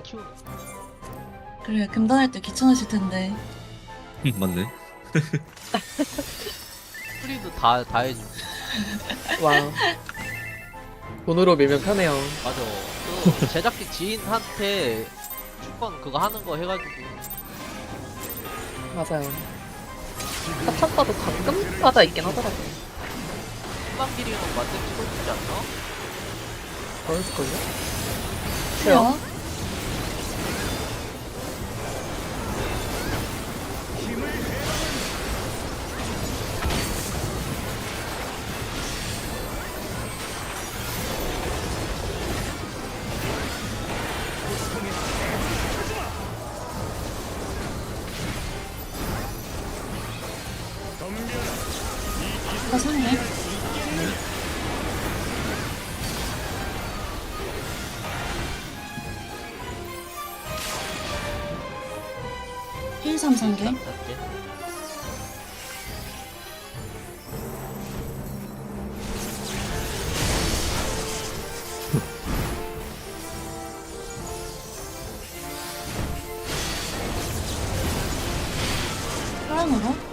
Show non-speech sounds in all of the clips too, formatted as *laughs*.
하나만 키우는 그래 금단할 때 귀찮으실 텐데 맞네. 프리도 다, 다 해주고 *laughs* 와. 돈으로 밀면 편해요. 맞아 그 제작비 지인한테 축방 그거 하는 거 해가지고 맞아요. 사천가도 가끔가다 있긴 하더라고요. 희망길이는 완전 찍어주지 않나? 그럴걸요? 그래요? 힐 삼성개 이렇게. 사랑으로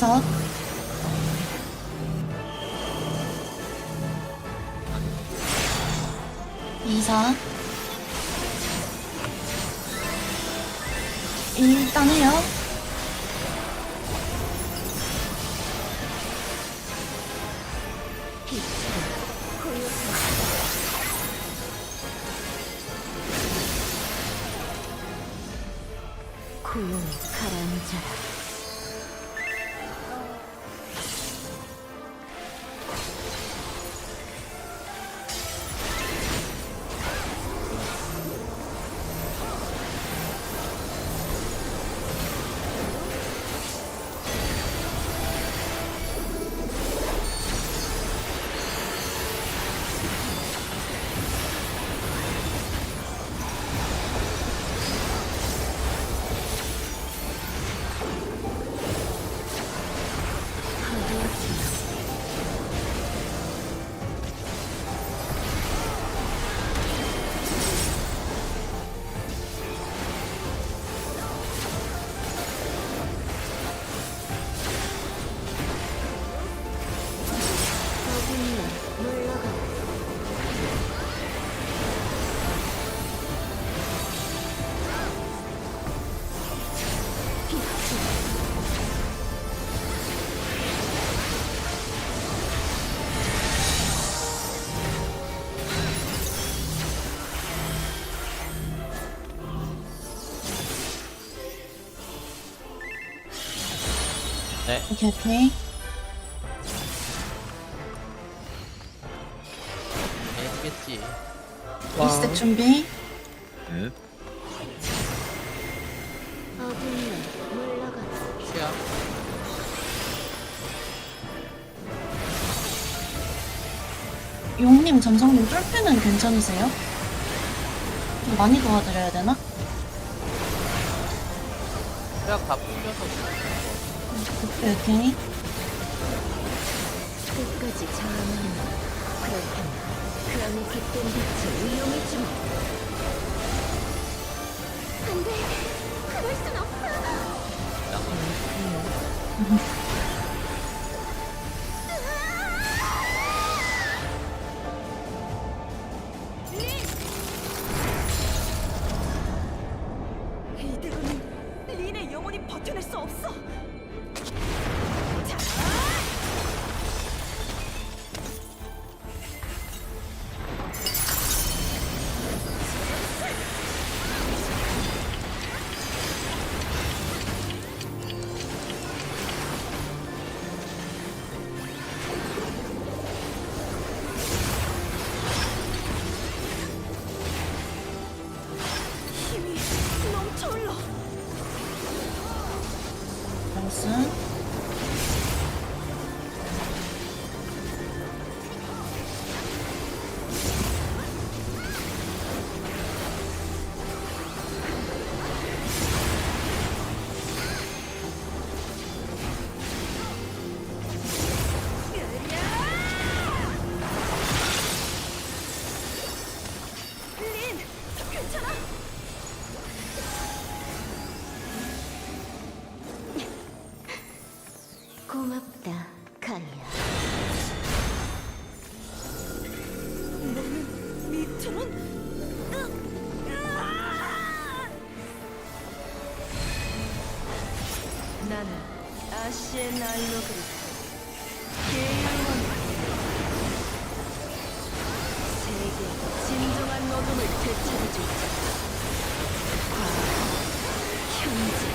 이석 이석 일단 해요 오케이, 오케이. 와. 리스트 준비. 네. 최악. 용님, 점성님 뚫기는 괜찮으세요? 좀 많이 도와드려야 되나? 최악 다 풀려서 오 오케이. 끝까지 저항하는 그렇다면 그 안에 깃든 빛을 이용해주마. 안 돼. 그럴 순 없어. 이대로는 린의 영혼이 버텨낼 수 없어. 나는 아시의 날로 그리스 계율원 세계 진정한 어둠을 되찾아줄 자. 과거 현재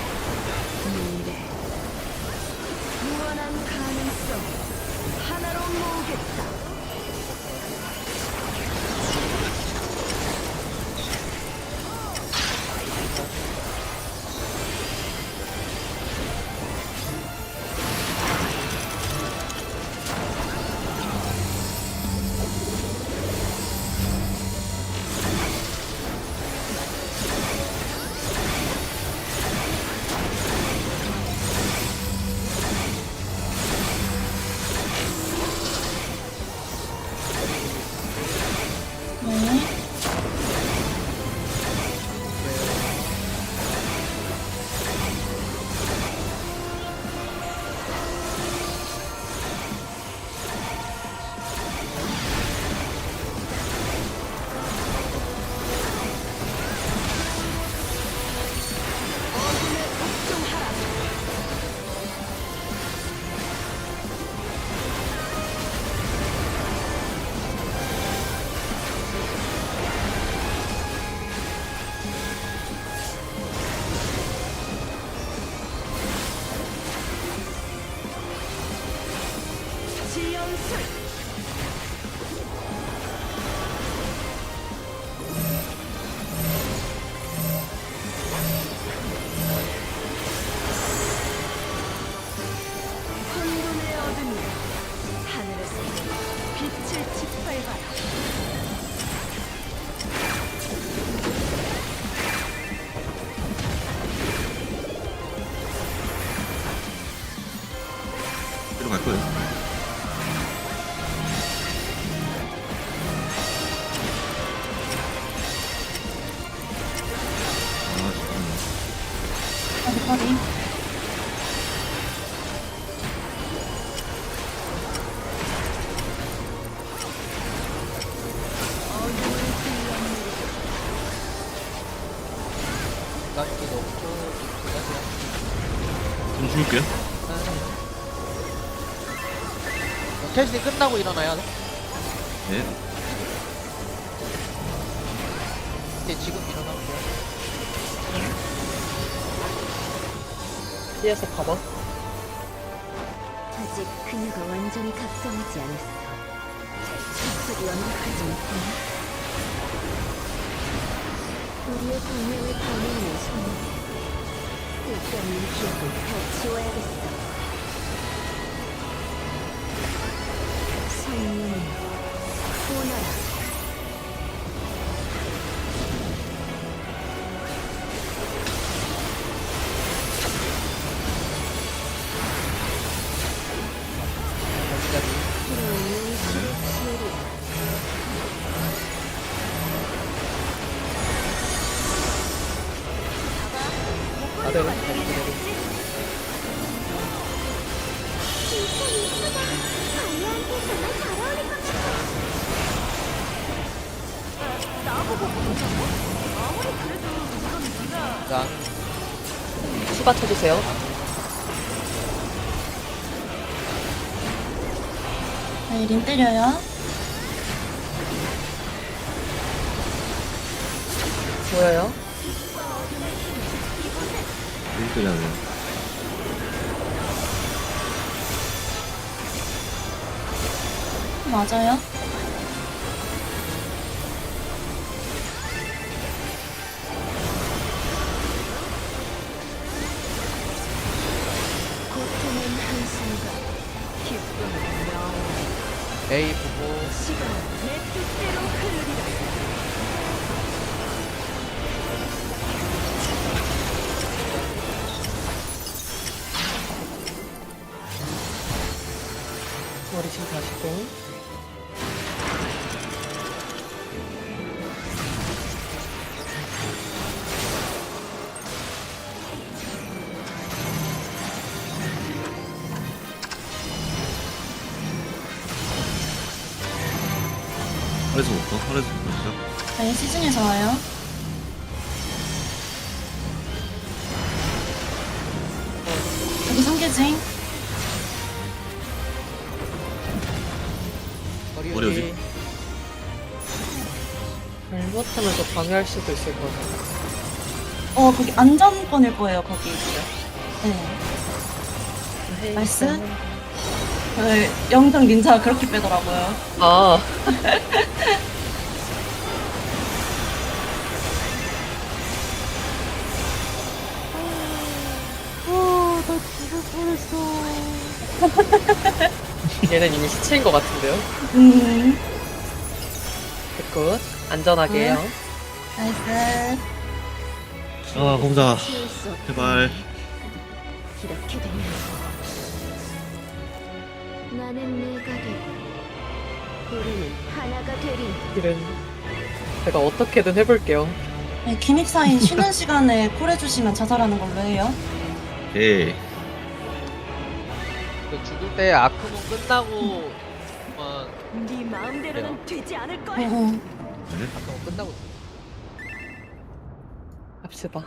인간기 넣고 그냥 좀 줄게요. 캐시 끝나고 일어나야 돼. 네. 근데 지금 일어나면 돼. 뒤에서 가봐. 아직 그녀가 완전히 각성하지 않았어. 속이 완벽하지 못하네. 우리의 동맹을 방해하는 손에 쓸데없는 기억을 다 지워야겠어. 수바 쳐주세요. 네, 린 때려요. 보여요? 1대 하네요. 맞아요. 시간 내 뜻대로 흐르리라. 머리 지금 40분. 네, 시즌에서 와요. 여기 성계징. 머리. 어디? 잘못하면 또 방해할 수도 있을 것 같아요. 어, 거기 안전권일 거예요, 거기. 네. 나이스. 네, 영상 닌자가 그렇게 빼더라고요. 아, *laughs* *laughs* 얘는 이미 시체인 것 같은데요? 음, 굿. 안전하게 해요. 나이스. 아, 공자. 제발. 이렇게 되면 나는 내가 되고 우리는 하나가 되리. 일은 제가 어떻게든 해볼게요. 네, 기믹사인 쉬는 *laughs* 시간에 콜해주시면 자살하는 걸로 해요. 오케이. 그 죽을 때 아크몬 끝나고 만네 마음대로는 되지 않을 어, 거야. 어. 아크몬 끝나고 합시다.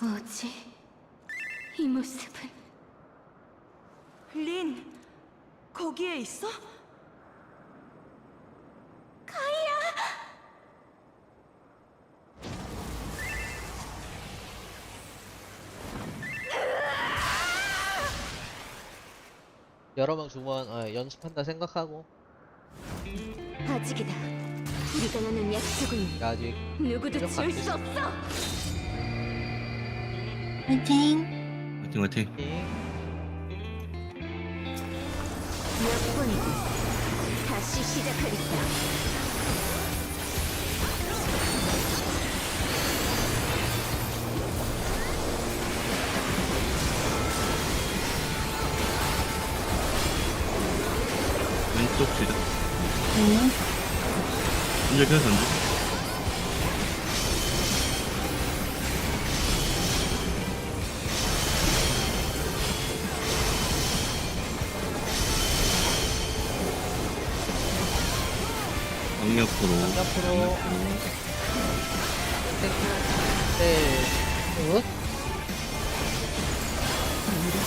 뭐지? 이 모습은 린, 거기에 있어? 여러 명 주문 어, 연습한다 생각하고 아직이다. 우리가 나눈 약속은 나 아직 누구도 좀 지울 수 바뀌었어. 없어. 화이팅. 화이팅, 화이팅. 몇 번이고 다시 시작하겠다. 이제 그냥 던져. 강력으로. 앞으로 네 굿.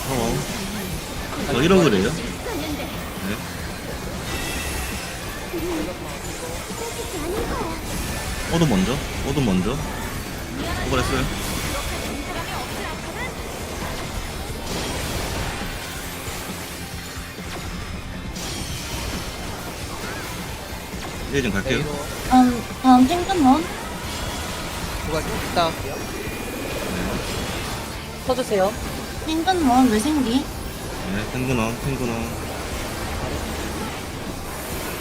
어. 저 이런 거래요? 네. 어도 먼저? 어도 먼저? 오버했어요? 이제 좀 갈게요. 네, 다음, 다음 찡금론 누가 좀 이따 터주세요. 찡금론 뇌생기? 네 탱근원 탱근원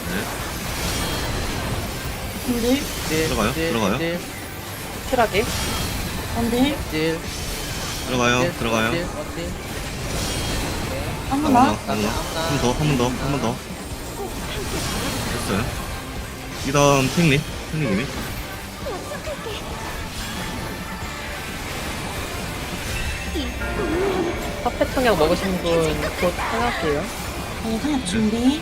네. 네. 딜, 딜, 들어가요? 딜, 들어가요? 딜, 킬하게. 원딜. 딜, 들어가요, 딜, 들어가요. 원딜. 한번 더, 한번 더, 한 번 더, 한 번 더. 됐어요. 이 다음 탱리, 탱리님이. 카페 청약 먹으신 분곧 청약해요. 네, 생각 준비.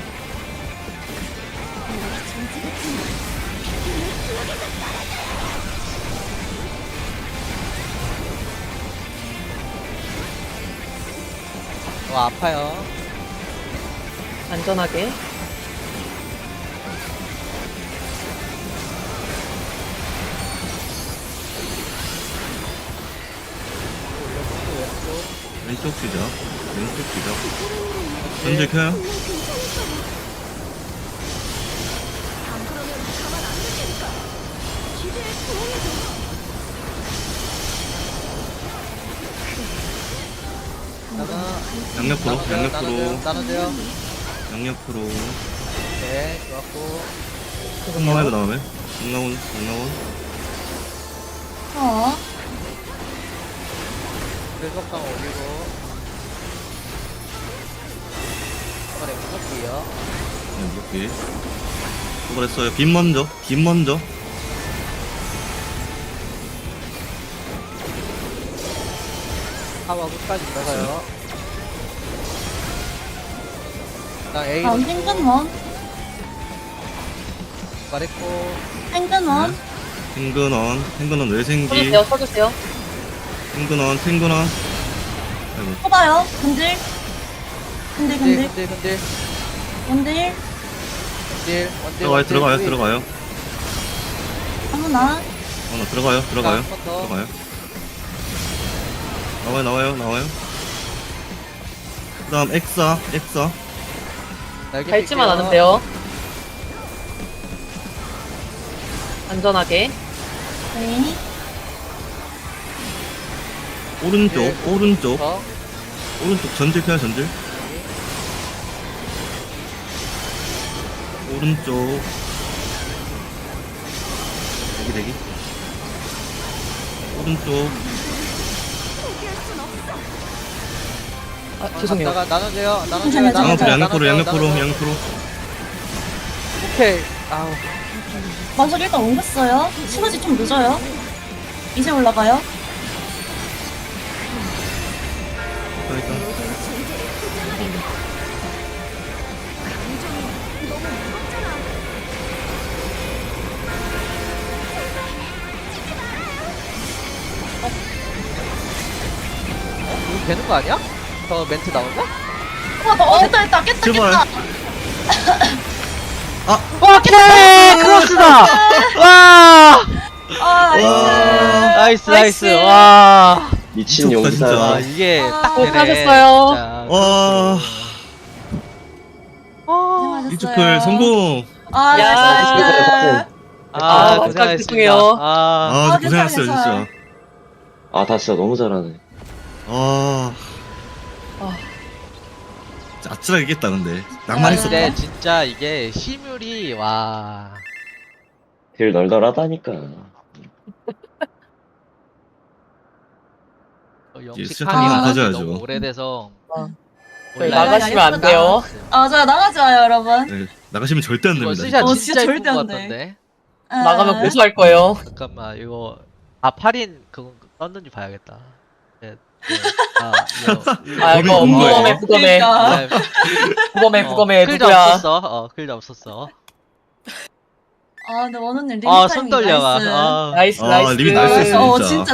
어, 아파요. 안전하게. 왼쪽 시작. 왼쪽 시작. 전질 켜요? 양옆으로, 나눠줘요, 양옆으로, 나눠줘요. 양옆으로. 네, 좋았고. 그 다음에. 흑나온, 흑나온. 어. 긁었강 올리고. 이번에 무섭고요. 네, 이렇게. 그랬어요. 빈 먼저, 빈 먼저. 하와 끝까지 들어가요. 나 A로 다음 탱근원. 말했고. 탱근원. 탱근원, 탱근원 뇌생기. 쳐주세요, 쳐주세요. 탱근원, 탱근원. 아이고, 쳐봐요. 근딜. 근딜, 근딜, 근딜. 근딜, 근딜, 원딜. 근딜, 원딜. 들어가요, 원딜, 들어가요, 원딜. 들어가요. 아무나. 어, 나 들어가요, 들어가요. 한번 더. 들어가요. 나와요, 나와요, 나와요. 그 다음, 엑사, 엑사. 날개 밟지만 뛸게요. 않으면 돼요. 안전하게. 네. 오른쪽, 네. 오른쪽, 저, 오른쪽 전질 켜요, 전질. 오른쪽. 대기, 대기. 오른쪽. 아, 죄송해요. 나가 나눠줘요. 나눠줘요. 괜찮아요, 양옆으로. 양옆으로, 양옆으로, 나눠줘요. 양옆으로. 오케이. 아우. 먼저 일단 옮겼어요. 시너지 좀 늦어요. 이제 올라가요. 일단, 일단. 이거 되는 거 아니야? 저 멘트 나온다? 어, 어, 됐다, 됐다, 깼다, 제발. 깼다. *coughs* 오케이! 크로스다! 와! 아, 나이스, 나이스. 나이스. 와. 미친 미쳤다, 용사. 진짜. 와, 이게 딱 되네. 수고하셨어요. 진짜. 와, 고생하셨어요. 이주클 성공! 아, 야. 나이스. 아, 아, 고생하셨습니다. 죄송해요. 아, 아, 아, 괜찮아요, 진짜. 아, 다 진짜 너무 잘하네. 아. 아. 진짜 아찔하게 이겼다, 근데. 낭만 아, 있었다. 근데 진짜 이게 시뮬이 와. 딜 널널하다니까. 어, 이제 영식 시작하기 하기가 가져야죠. 너무 오래돼서 아. 온라인 나가시면 안 돼요. 아, 저 나가지 마요, 여러분. 네, 나가시면 절대 안 이거 됩니다. 스샷 어, 진짜 절대 것안 돼. 같던데. 아. 나가면 고소할 거예요. 잠깐만 이거 아 8인 그거 떴는지 봐야겠다. 네, 네. 아 이거 아, 이거 범인 누구예요? 부검해, 부검해. 그러니까. 네, 부검해, 부검해. 클도 누구야? 없었어. 어 클도 없었어. 아, 근데 원우님 아 타이밍 손 떨려. 나이스. 아. 나이스, 아, 나이스. 리밋 나이스 했어. 어, 진짜. 진짜